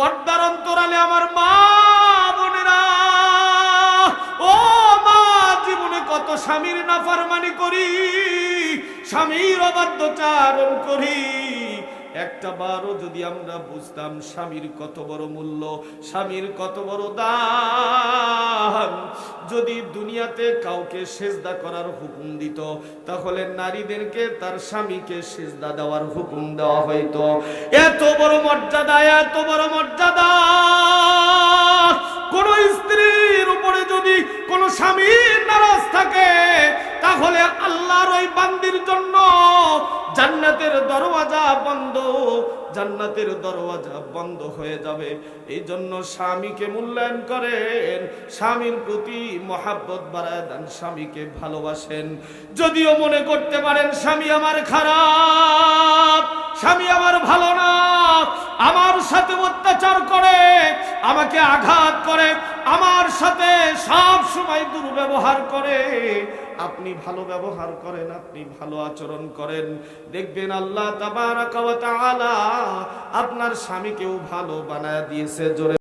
পর্দার অন্তরালে আমার মা বোনেরা, ও মা, জীবনে কত স্বামীর নাফারমানি করি, স্বামীর অবাধ্যচারণ করি। একটা বারও যদি আমরা বুঝতাম স্বামীর কত বড় মূল্য, স্বামীর কত বড় দাম যদি দুনিয়াতে কাউকে সেজদা করার হুকুম দিত, তাহলে নারীদেরকে তার স্বামীকে সেজদা দেওয়ার হুকুম দেওয়া হইতো। এত বড় মর্যাদা, এত বড় মর্যাদা! কোন স্ত্রীর উপরে যদি কোন স্বামীর নারাজ থাকে, তাহলে আল্লাহর ওই বান্দির জন্য জান্নাতের দরওয়াজা বন্ধ জান্নাতের দরওয়াজা বন্ধ হয়ে যাবে। এই জন্য স্বামীকে মূল্যায়ন করেন। স্বামীর প্রতি মহাব্বত বাড়ায় দেন, স্বামীকে ভালোবাসেন। যদিও মনে করতে পারেন, স্বামী আমার খারাপ, স্বামী আমার ভালো না। আমার সাথে অত্যাচার করে, আমাকে আঘাত করে, আমার সাথে সব সময় দুর্ব্যবহার করে। আপনি ভালো ব্যবহার করেন, আপনি ভালো আচরণ করেন। দেখবেন আল্লাহ তাবারাক আপনার স্বামীকেও ভালো বানায় দিয়েছে, জোরে